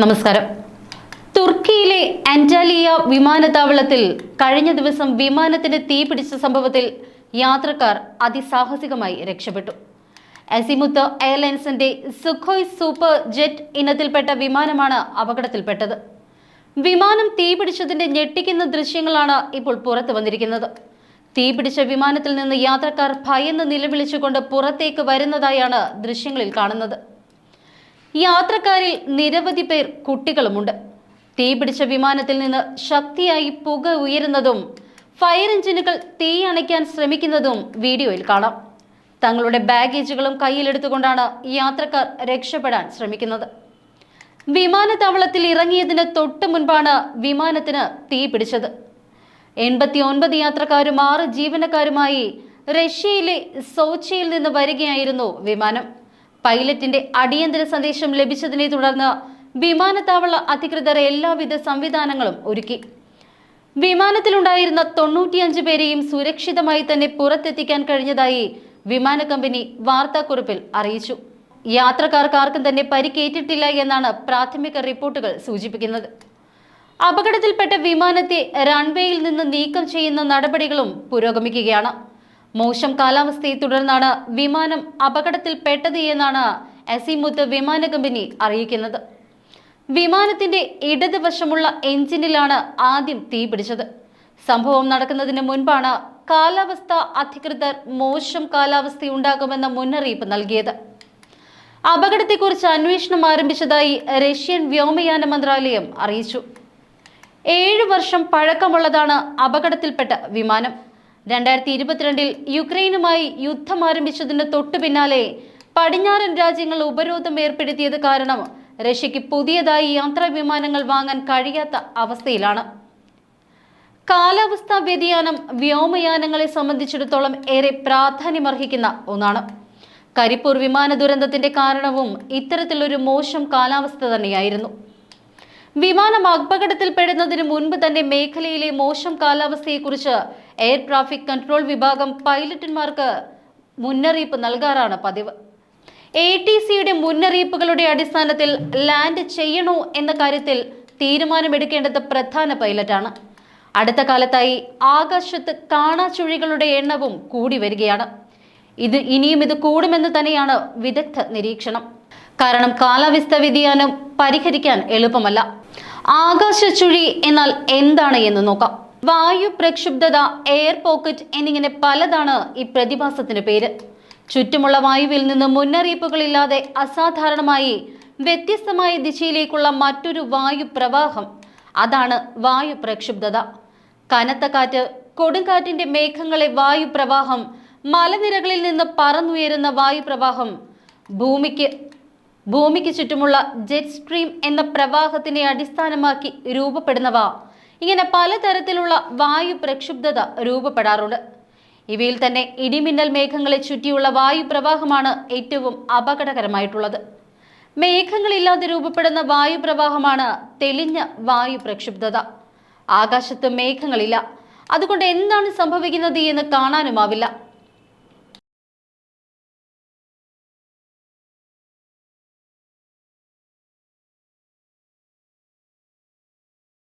നമസ്കാരം. തുർക്കിയിലെ അന്റാലിയ വിമാനത്താവളത്തിൽ കഴിഞ്ഞ ദിവസം വിമാനത്തിന് തീപിടിച്ച സംഭവത്തിൽ യാത്രക്കാർ അതിസാഹസികമായി രക്ഷപ്പെട്ടു. അസിമുത്ത് എയർലൈൻസിന്റെ സുഖോയ് സൂപ്പർ ജെറ്റ് ഇനത്തിൽപ്പെട്ട വിമാനമാണ് അപകടത്തിൽപ്പെട്ടത്. വിമാനം തീപിടിച്ചതിന്റെ ഞെട്ടിക്കുന്ന ദൃശ്യങ്ങളാണ് ഇപ്പോൾ പുറത്തു വന്നിരിക്കുന്നത്. തീപിടിച്ച വിമാനത്തിൽ നിന്ന് യാത്രക്കാർ ഭയന്ന് നിലവിളിച്ചുകൊണ്ട് പുറത്തേക്ക് വരുന്നതായാണ് ദൃശ്യങ്ങളിൽ കാണുന്നത്. യാത്രക്കാരിൽ നിരവധി പേർ കുട്ടികളുമുണ്ട്. തീപിടിച്ച വിമാനത്തിൽ നിന്ന് ശക്തിയായി പുക ഉയരുന്നതും ഫയർ എഞ്ചിനുകൾ തീ അണയ്ക്കാൻ ശ്രമിക്കുന്നതും വീഡിയോയിൽ കാണാം. തങ്ങളുടെ ബാഗേജുകളും കയ്യിലെടുത്തുകൊണ്ടാണ് യാത്രക്കാർ രക്ഷപ്പെടാൻ ശ്രമിക്കുന്നത്. വിമാനത്താവളത്തിൽ ഇറങ്ങിയതിന് തൊട്ട് മുൻപാണ് വിമാനത്തിന് തീ പിടിച്ചത്. എൺപത്തി ഒൻപത് യാത്രക്കാരും ആറ് ജീവനക്കാരുമായി റഷ്യയിലെ സോച്ചിയിൽ നിന്ന് വരികയായിരുന്നു വിമാനം. പൈലറ്റിന്റെ അടിയന്തര സന്ദേശം ലഭിച്ചതിനെ തുടർന്ന് വിമാനത്താവള അധികൃതർ എല്ലാവിധ സംവിധാനങ്ങളും ഒരുക്കി. വിമാനത്തിലുണ്ടായിരുന്ന തൊണ്ണൂറ്റിയഞ്ച് പേരെയും സുരക്ഷിതമായി തന്നെ പുറത്തെത്തിക്കാൻ കഴിഞ്ഞതായി വിമാന കമ്പനി വാർത്താക്കുറിപ്പിൽ അറിയിച്ചു. യാത്രക്കാർക്ക് ആർക്കും തന്നെ പരിക്കേറ്റിട്ടില്ല എന്നാണ് പ്രാഥമിക റിപ്പോർട്ടുകൾ സൂചിപ്പിക്കുന്നത്. അപകടത്തിൽപ്പെട്ട വിമാനത്തെ റൺവേയിൽ നിന്ന് നീക്കം ചെയ്യുന്ന നടപടികളും പുരോഗമിക്കുകയാണ്. മോശം കാലാവസ്ഥയെ തുടർന്നാണ് വിമാനം അപകടത്തിൽപ്പെട്ടത് എന്നാണ് അസിമുത്ത് വിമാന കമ്പനി അറിയിക്കുന്നത്. വിമാനത്തിന്റെ ഇടതുവശമുള്ള എഞ്ചിനിലാണ് ആദ്യം തീ പിടിച്ചത്. സംഭവം നടക്കുന്നതിന് മുൻപാണ് കാലാവസ്ഥ അധികൃതർ മോശം കാലാവസ്ഥ ഉണ്ടാകുമെന്ന മുന്നറിയിപ്പ് നൽകിയത്. അപകടത്തെക്കുറിച്ച് അന്വേഷണം ആരംഭിച്ചതായി റഷ്യൻ വ്യോമയാന മന്ത്രാലയം അറിയിച്ചു. ഏഴ് വർഷം പഴക്കമുള്ളതാണ് അപകടത്തിൽപ്പെട്ട വിമാനം. രണ്ടായിരത്തി ഇരുപത്തിരണ്ടിൽ യുക്രൈനുമായി യുദ്ധം ആരംഭിച്ചതിന് തൊട്ടു പിന്നാലെ പടിഞ്ഞാറൻ രാജ്യങ്ങൾ ഉപരോധം ഏർപ്പെടുത്തിയത് കാരണം റഷ്യക്ക് പുതിയതായി യാത്രാ വിമാനങ്ങൾ വാങ്ങാൻ കഴിയാത്ത അവസ്ഥയിലാണ്. കാലാവസ്ഥാ വ്യതിയാനം വ്യോമയാനങ്ങളെ സംബന്ധിച്ചിടത്തോളം ഏറെ പ്രാധാന്യമർഹിക്കുന്ന ഒന്നാണ്. കരിപ്പൂർ വിമാന ദുരന്തത്തിന്റെ കാരണവും ഇത്തരത്തിലൊരു മോശം കാലാവസ്ഥ തന്നെയായിരുന്നു. വിമാനം അപകടത്തിൽപ്പെടുന്നതിന് മുൻപ് തന്നെ മേഖലയിലെ മോശം കാലാവസ്ഥയെക്കുറിച്ച് എയർ ട്രാഫിക് കൺട്രോൾ വിഭാഗം പൈലറ്റുമാർക്ക് മുന്നറിയിപ്പ് നൽകാറാണ് പതിവ്. എ ടി സിയുടെ മുന്നറിയിപ്പുകളുടെ അടിസ്ഥാനത്തിൽ ലാൻഡ് ചെയ്യണോ എന്ന കാര്യത്തിൽ തീരുമാനമെടുക്കേണ്ടത് പ്രധാന പൈലറ്റാണ്. അടുത്ത കാലത്തായി ആകാശത്ത് കാണാച്ചുഴികളുടെ എണ്ണവും കൂടി വരികയാണ്. ഇത് ഇനിയും ഇത് കൂടുമെന്ന് തന്നെയാണ് വിദഗ്ധ നിരീക്ഷണം. കാരണം കാലാവസ്ഥ വ്യതിയാനം പരിഹരിക്കാൻ എളുപ്പമല്ല. ആകാശച്ചുഴി എന്നാൽ എന്താണ് എന്ന് നോക്കാം. വായു പ്രക്ഷുബ്ധത എയർ പോക്കറ്റ് എന്നിങ്ങനെ പലതാണ് ഈ പ്രതിഭാസത്തിന് പേര്. ചുറ്റുമുള്ള വായുവിൽ നിന്ന് മുന്നറിയിപ്പുകളില്ലാതെ അസാധാരണമായി വ്യത്യസ്തമായ ദിശയിലേക്കുള്ള മറ്റൊരു വായു പ്രവാഹം. അതാണ് വായു പ്രക്ഷുബ്ധത. കനത്ത കാറ്റ് കൊടുങ്കാറ്റിന്റെ മേഘങ്ങളെ വായു പ്രവാഹം മലനിരകളിൽ നിന്ന് പറന്നുയരുന്ന വായു പ്രവാഹം ഭൂമിക്ക് ഭൂമിക്ക് ചുറ്റുമുള്ള ജെറ്റ് സ്ട്രീം എന്ന പ്രവാഹത്തിനെ അടിസ്ഥാനമാക്കി രൂപപ്പെടുന്നവ ഇങ്ങനെ പലതരത്തിലുള്ള വായു പ്രക്ഷുബ്ധത രൂപപ്പെടാറുണ്ട്. ഇവയിൽ തന്നെ ഇടിമിന്നൽ മേഘങ്ങളെ ചുറ്റിയുള്ള വായു പ്രവാഹമാണ് ഏറ്റവും അപകടകരമായിട്ടുള്ളത്. മേഘങ്ങളില്ലാതെ രൂപപ്പെടുന്ന വായു പ്രവാഹമാണ് തെളിഞ്ഞ വായു പ്രക്ഷുബ്ധത. ആകാശത്ത് മേഘങ്ങളില്ല. അതുകൊണ്ട് എന്താണ് സംഭവിക്കുന്നത് എന്ന് കാണാനുമാവില്ല.